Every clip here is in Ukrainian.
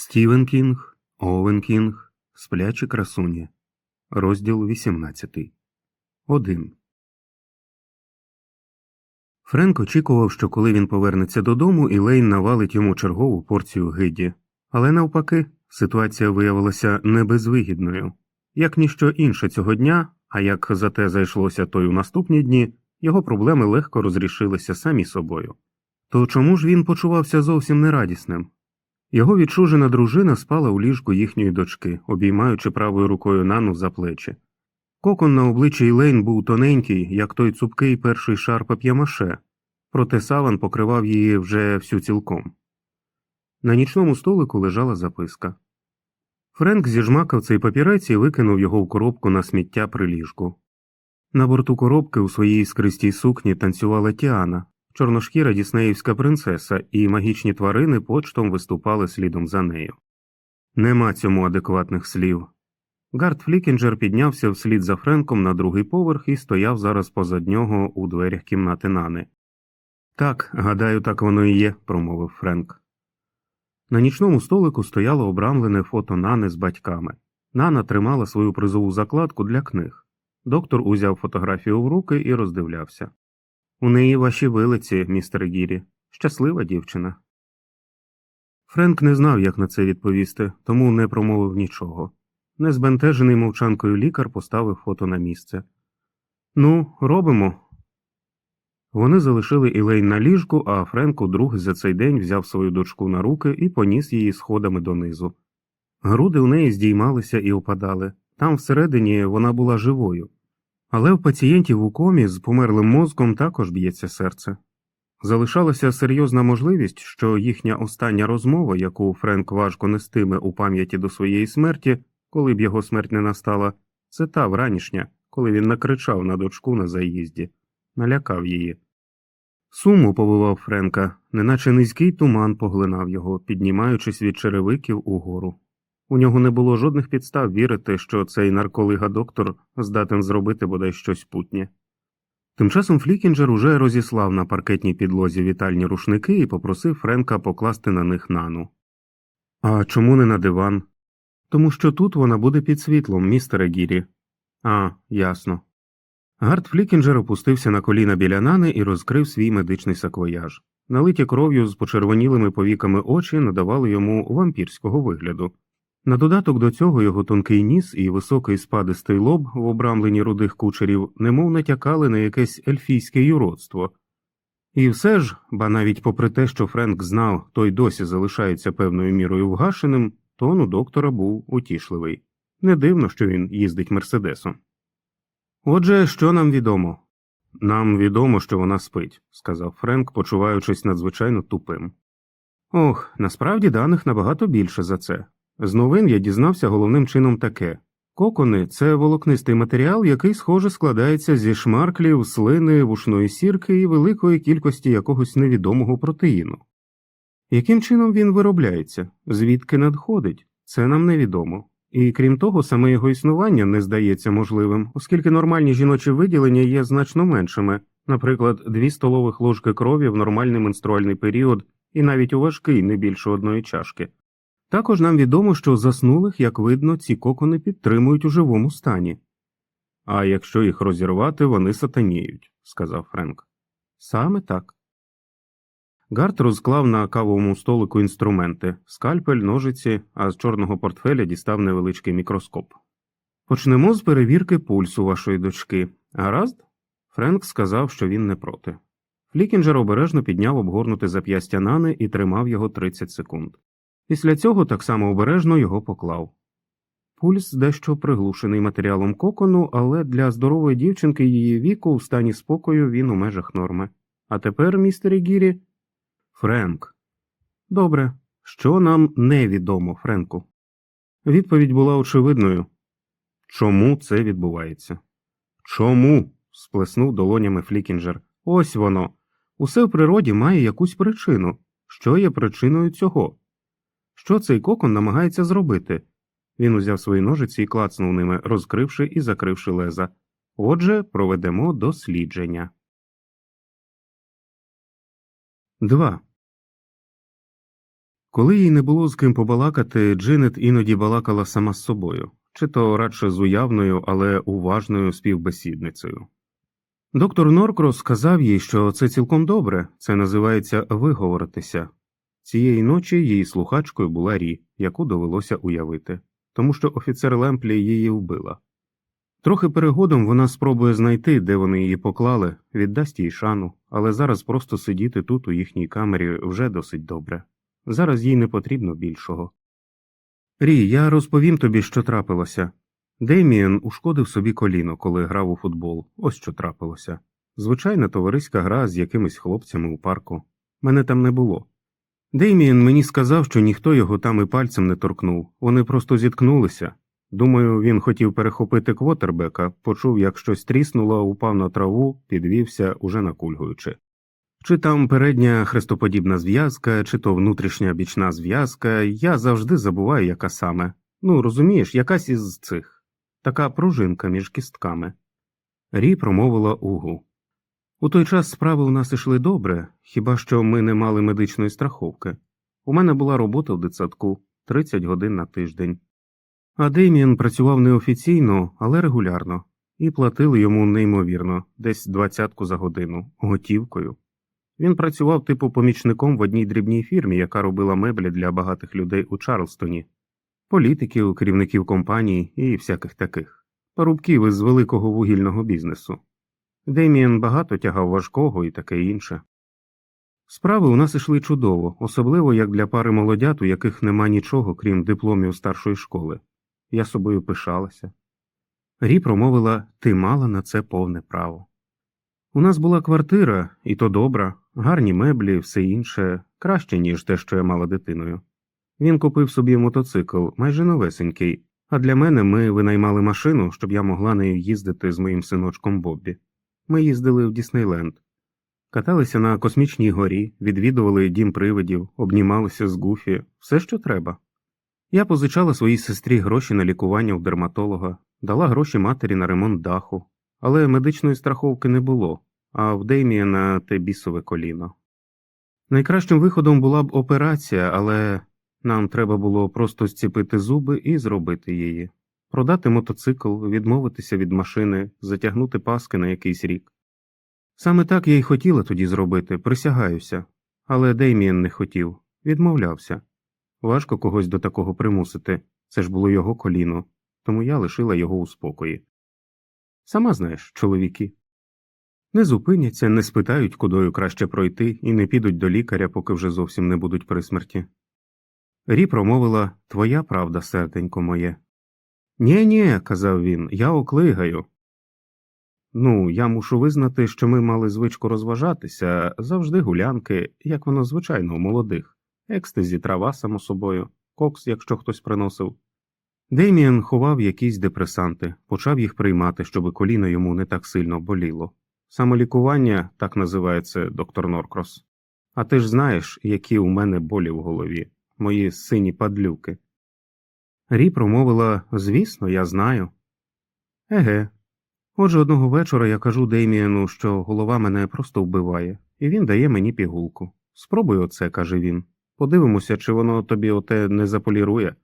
Стівен Кінг, Овен Кінг, Сплячі красуні. Розділ 18. 1. Френк очікував, що коли він повернеться додому, Ілейн навалить йому чергову порцію гиді. Але навпаки, ситуація виявилася небезвигідною. Як ніщо інше цього дня, а як зате зайшлося той у наступні дні, його проблеми легко розрішилися самі собою. То чому ж він почувався зовсім нерадісним? Його відчужена дружина спала у ліжку їхньої дочки, обіймаючи правою рукою нану за плечі. Кокон на обличчі Ілейн був тоненький, як той цупкий перший шар пап'ямаше, проте саван покривав її вже всю цілком. На нічному столику лежала записка. Френк зіжмакав цей папірець і викинув його в коробку на сміття при ліжку. На борту коробки у своїй скристій сукні танцювала Тіана, чорношкіра діснеївська принцеса, і магічні тварини почтом виступали слідом за нею. Нема цьому адекватних слів. Гард Флікінджер піднявся вслід за Френком на другий поверх і стояв зараз позад нього у дверях кімнати Нани. Так, гадаю, так воно і є, промовив Френк. На нічному столику стояло обрамлене фото Нани з батьками. Нана тримала свою призову закладку для книг. Доктор узяв фотографію в руки і роздивлявся. У неї ваші вилиці, містере Гірі. Щаслива дівчина. Френк не знав, як на це відповісти, тому не промовив нічого. Незбентежений мовчанкою лікар поставив фото на місце. Ну, робимо. Вони залишили Ілейн на ліжку, а Френк удруге за цей день взяв свою дочку на руки і поніс її сходами донизу. Груди у неї здіймалися і опадали. Там всередині вона була живою. Але в пацієнтів у комі з померлим мозком також б'ється серце. Залишалася серйозна можливість, що їхня остання розмова, яку Френк важко нестиме у пам'яті до своєї смерті, коли б його смерть не настала, це та вранішня, коли він накричав на дочку на заїзді, налякав її. Суму повивав Френка, неначе низький туман поглинав його, піднімаючись від черевиків угору. У нього не було жодних підстав вірити, що цей нарколига доктор здатен зробити бодай щось путнє. Тим часом Флікінджер уже розіслав на паркетній підлозі вітальні рушники і попросив Френка покласти на них нану. А чому не на диван? Тому що тут вона буде під світлом, містере Гірі. А, ясно. Гард Флікінджер опустився на коліна біля нани і розкрив свій медичний саквояж. Налиті кров'ю з почервонілими повіками очі надавали йому вампірського вигляду. На додаток до цього його тонкий ніс і високий спадистий лоб в обрамленні рудих кучерів немов натякали на якесь ельфійське юродство. І все ж, ба навіть попри те, що Френк знав, той досі залишається певною мірою вгашеним, тон у доктора був утішливий. Не дивно, що він їздить мерседесом. Отже, що нам відомо? Нам відомо, що вона спить, сказав Френк, почуваючись надзвичайно тупим. Ох, насправді даних набагато більше за це. З новин я дізнався головним чином таке кокони це волокнистий матеріал, який, схоже, складається зі шмарклів, слини, вушної сірки і великої кількості якогось невідомого протеїну. Яким чином він виробляється, звідки надходить, це нам невідомо. І крім того, саме його існування не здається можливим, оскільки нормальні жіночі виділення є значно меншими, наприклад, дві столових ложки крові в нормальний менструальний період і навіть у важкий не більше одної чашки. Також нам відомо, що заснулих, як видно, ці кокони підтримують у живому стані. А якщо їх розірвати, вони сатаніють, сказав Френк. Саме так. Гарт розклав на кавовому столику інструменти скальпель, ножиці, а з чорного портфеля дістав невеличкий мікроскоп. Почнемо з перевірки пульсу вашої дочки. Гаразд? Френк сказав, що він не проти. Флікінджер обережно підняв обгорнуте зап'ястя Нани і тримав його 30 секунд. Після цього так само обережно його поклав. Пульс дещо приглушений матеріалом кокону, але для здорової дівчинки її віку в стані спокою він у межах норми. А тепер, містері Гірі, Френк. Добре, що нам невідомо, Френку? Відповідь була очевидною. Чому це відбувається? Чому? сплеснув долонями Флікінджер. Ось воно. Усе в природі має якусь причину. Що є причиною цього? Що цей кокон намагається зробити? Він узяв свої ножиці і клацнув ними, розкривши і закривши леза. Отже, проведемо дослідження. 2. Коли їй не було з ким побалакати, Джинет іноді балакала сама з собою, чи то радше з уявною, але уважною співбесідницею. Доктор Норкрос сказав їй, що це цілком добре, це називається виговоритися. Цієї ночі її слухачкою була Рі, яку довелося уявити, тому що офіцер Лемплі її вбила. Трохи перегодом вона спробує знайти, де вони її поклали, віддасть їй шану, але зараз просто сидіти тут у їхній камері вже досить добре. Зараз їй не потрібно більшого. Рі, я розповім тобі, що трапилося. Дейміен ушкодив собі коліно, коли грав у футбол. Ось що трапилося. Звичайна товариська гра з якимись хлопцями у парку. Мене там не було. Дейміен мені сказав, що ніхто його там і пальцем не торкнув, вони просто зіткнулися. Думаю, він хотів перехопити квотербека, почув, як щось тріснуло, упав на траву, підвівся, уже накульгуючи. Чи там передня хрестоподібна зв'язка, чи то внутрішня бічна зв'язка, я завжди забуваю, яка саме. Ну, розумієш, якась із цих така пружинка між кістками. Рі промовила угу. У той час справи у нас ішли добре, хіба що ми не мали медичної страховки. У мене була робота в дитсадку 30 годин на тиждень. А Дейміан працював неофіційно, але регулярно, і платили йому неймовірно, десь двадцятку за годину, готівкою. Він працював типу помічником в одній дрібній фірмі, яка робила меблі для багатих людей у Чарлстоні, політиків, керівників компаній і всяких таких, парубків із великого вугільного бізнесу. Деміан багато тягав важкого і таке інше. Справи у нас ішли чудово, особливо як для пари молодят, у яких нема нічого, крім дипломів старшої школи. Я собою пишалася. Рі промовила ти мала на це повне право. У нас була квартира, і то добра, гарні меблі, все інше, краще, ніж те, що я мала дитиною. Він купив собі мотоцикл, майже новесенький, а для мене ми винаймали машину, щоб я могла нею їздити з моїм синочком Боббі. Ми їздили в Діснейленд, каталися на космічній горі, відвідували дім привидів, обнімалися з Гуфі, все, що треба. Я позичала своїй сестрі гроші на лікування у дерматолога, дала гроші матері на ремонт даху, але медичної страховки не було, а в Дейміана те бісове коліно. Найкращим виходом була б операція, але нам треба було просто зціпити зуби і зробити її, продати мотоцикл, відмовитися від машини, затягнути паски на якийсь рік. Саме так я й хотіла тоді зробити, присягаюся, але Дейміен не хотів, відмовлявся. Важко когось до такого примусити, це ж було його коліно, тому я лишила його у спокої. Сама знаєш, чоловіки. Не зупиняться, не спитають, кудою краще пройти, і не підуть до лікаря, поки вже зовсім не будуть при смерті. Рі промовила Твоя правда, серденько моє. Нє, нє, казав він, я оклигаю. Ну, я мушу визнати, що ми мали звичку розважатися завжди гулянки, як воно звичайно у молодих, екстезі, трава, само собою, кокс, якщо хтось приносив. Дейміан ховав якісь депресанти, почав їх приймати, щоб коліно йому не так сильно боліло. Самолікування так називається доктор Норкрос. А ти ж знаєш, які у мене болі в голові мої сині падлюки. Рі промовила звісно, я знаю. Еге. Отже, одного вечора я кажу Дейміану, що голова мене просто вбиває, і він дає мені пігулку. Спробуй оце, каже він. Подивимося, чи воно тобі оте не заполірує.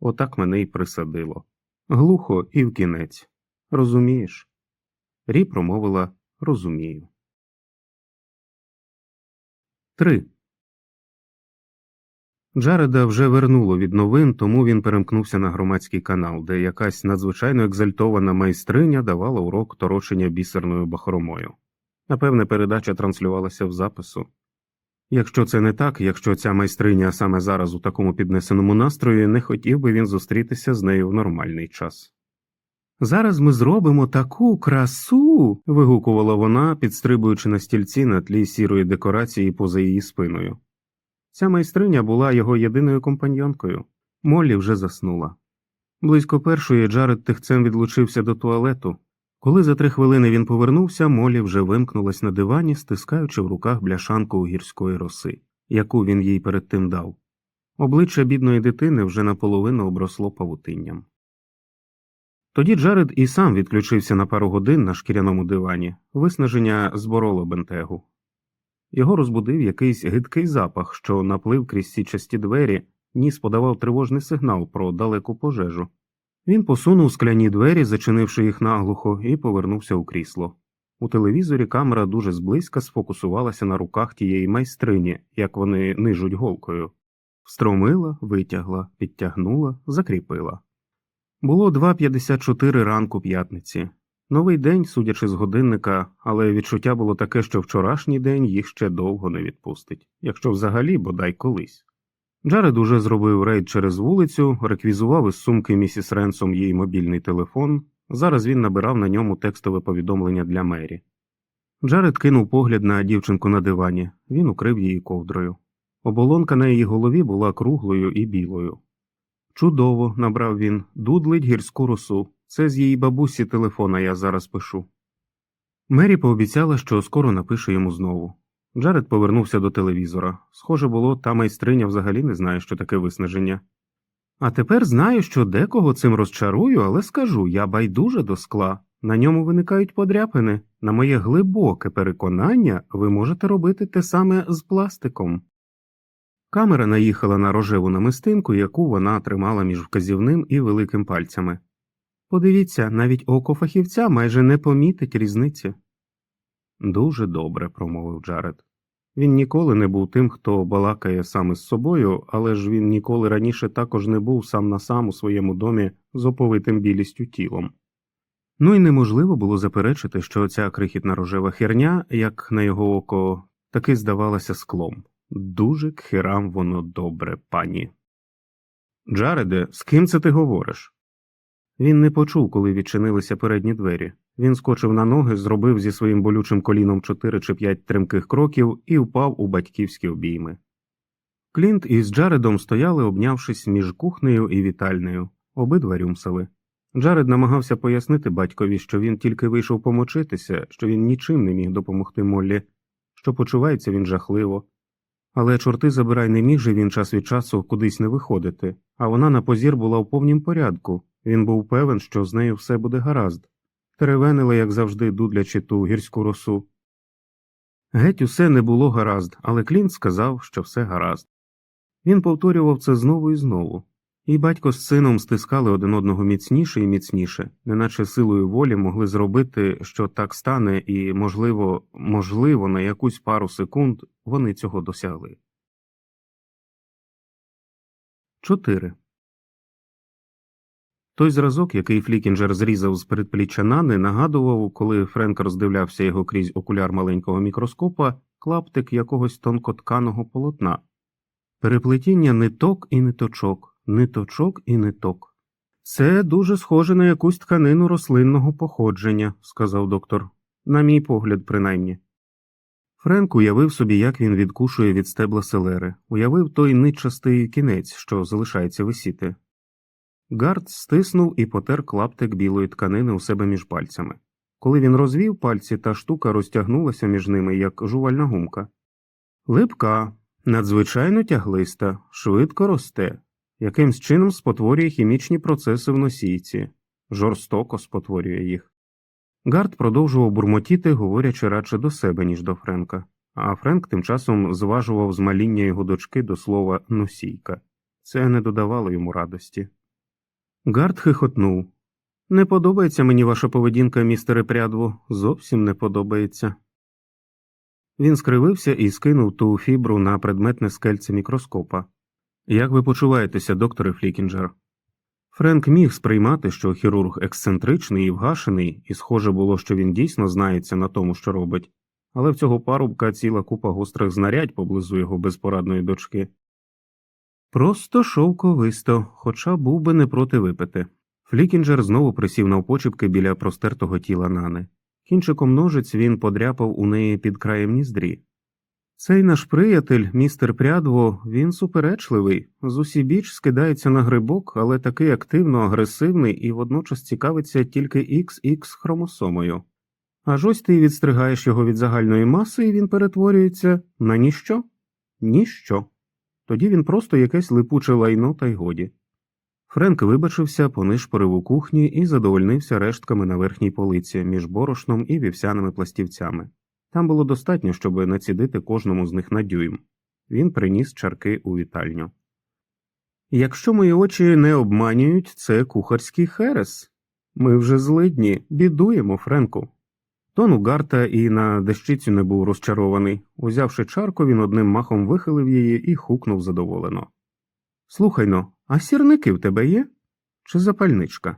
Отак мене й присадило. Глухо і в кінець. Розумієш? Рі промовила розумію. 3. Джареда вже вернуло від новин, тому він перемкнувся на громадський канал, де якась надзвичайно екзальтована майстриня давала урок торочення бісерною бахромою. Напевне, передача транслювалася в запису. Якщо це не так, якщо ця майстриня саме зараз у такому піднесеному настрої, не хотів би він зустрітися з нею в нормальний час. Зараз ми зробимо таку красу. вигукувала вона, підстрибуючи на стільці на тлі сірої декорації поза її спиною. Ця майстриня була його єдиною компаньонкою. Моллі вже заснула. Близько першої Джаред тихцем відлучився до туалету. Коли за три хвилини він повернувся, Молі вже вимкнулась на дивані, стискаючи в руках бляшанку гірської роси, яку він їй перед тим дав. Обличчя бідної дитини вже наполовину обросло павутинням. Тоді Джаред і сам відключився на пару годин на шкіряному дивані, виснаження збороло бентегу. Його розбудив якийсь гидкий запах, що наплив крізь січасті двері, ніс подавав тривожний сигнал про далеку пожежу. Він посунув скляні двері, зачинивши їх наглухо, і повернувся у крісло. У телевізорі камера дуже зблизька сфокусувалася на руках тієї майстрині, як вони нижуть голкою. Встромила, витягла, підтягнула, закріпила. Було 2.54 ранку п'ятниці. Новий день, судячи з годинника, але відчуття було таке, що вчорашній день їх ще довго не відпустить, якщо взагалі бодай колись. Джаред уже зробив рейд через вулицю, реквізував із сумки місіс Ренсом її мобільний телефон. Зараз він набирав на ньому текстове повідомлення для Мері. Джаред кинув погляд на дівчинку на дивані, він укрив її ковдрою. Оболонка на її голові була круглою і білою. Чудово, набрав він, дудлить гірську росу. Це з її бабусі телефона я зараз пишу. Мері пообіцяла, що скоро напише йому знову. Джаред повернувся до телевізора. Схоже було, та майстриня взагалі не знає, що таке виснаження. А тепер знаю, що декого цим розчарую, але скажу я байдуже до скла. На ньому виникають подряпини. На моє глибоке переконання, ви можете робити те саме з пластиком. Камера наїхала на рожеву намистинку, яку вона тримала між вказівним і великим пальцями. Подивіться, навіть око фахівця майже не помітить різниці. Дуже добре, промовив Джаред. Він ніколи не був тим, хто балакає сам із собою, але ж він ніколи раніше також не був сам на сам у своєму домі з оповитим білістю тілом. Ну і неможливо було заперечити, що ця крихітна рожева херня, як на його око, таки здавалася склом. Дуже к херам воно добре, пані. Джареде, з ким це ти говориш? Він не почув, коли відчинилися передні двері. Він скочив на ноги, зробив зі своїм болючим коліном чотири чи п'ять тремких кроків і впав у батьківські обійми. Клінт із Джаредом стояли, обнявшись між кухнею і вітальнею, обидва рюмсали. Джаред намагався пояснити батькові, що він тільки вийшов помочитися, що він нічим не міг допомогти Моллі, що почувається він жахливо. Але чорти забирай не міг же він час від часу кудись не виходити, а вона на позір була в повнім порядку. Він був певен, що з нею все буде гаразд. Теревенила, як завжди, дудлячи ту гірську росу. Геть усе не було гаразд, але Клінт сказав, що все гаразд. Він повторював це знову і знову, і батько з сином стискали один одного міцніше і міцніше, неначе силою волі могли зробити, що так стане, і, можливо, можливо, на якусь пару секунд вони цього досягли. 4. Той зразок, який Флікінджер зрізав з передпліччя Нани, нагадував, коли Френк роздивлявся його крізь окуляр маленького мікроскопа, клаптик якогось тонкотканого полотна, переплетіння ниток і ниточок, ниточок і ниток. Це дуже схоже на якусь тканину рослинного походження, сказав доктор, на мій погляд, принаймні. Френк уявив собі, як він відкушує від стебла селери, уявив той нитчастий кінець, що залишається висіти. Гард стиснув і потер клаптик білої тканини у себе між пальцями. Коли він розвів пальці, та штука розтягнулася між ними, як жувальна гумка. Липка, надзвичайно тяглиста, швидко росте, якимсь чином спотворює хімічні процеси в носійці, жорстоко спотворює їх. Гард продовжував бурмотіти, говорячи радше до себе, ніж до Френка, а Френк тим часом зважував змаління його дочки до слова носійка. Це не додавало йому радості. Гард хихотнув. Не подобається мені ваша поведінка, містере прядво, зовсім не подобається. Він скривився і скинув ту фібру на предметне скельце мікроскопа. Як ви почуваєтеся, докторе Флікінджер? Френк міг сприймати, що хірург ексцентричний і вгашений, і схоже було, що він дійсно знається на тому, що робить, але в цього парубка ціла купа гострих знарядь поблизу його безпорадної дочки. Просто шовковисто, хоча був би не проти випити. Флікінджер знову присів навпочіпки біля простертого тіла Нани. Кінчиком ножиць він подряпав у неї під краєм ніздрі. Цей наш приятель, містер Прядво, він суперечливий, зусібіч скидається на грибок, але такий активно агресивний і водночас цікавиться тільки XX хромосомою. Аж ось ти відстригаєш його від загальної маси, і він перетворюється на ніщо? Ніщо. Тоді він просто якесь липуче лайно та й годі. Френк вибачився, понишпорив у кухні і задовольнився рештками на верхній полиці між борошном і вівсяними пластівцями. Там було достатньо, щоб націдити кожному з них на дюйм. Він приніс чарки у вітальню. Якщо мої очі не обманюють, це кухарський херес. Ми вже злидні, бідуємо, Френку. Тон у Гарта і на дещицю не був розчарований. Узявши чарку, він одним махом вихилив її і хукнув задоволено. Слухай но, а сірники в тебе є? Чи запальничка?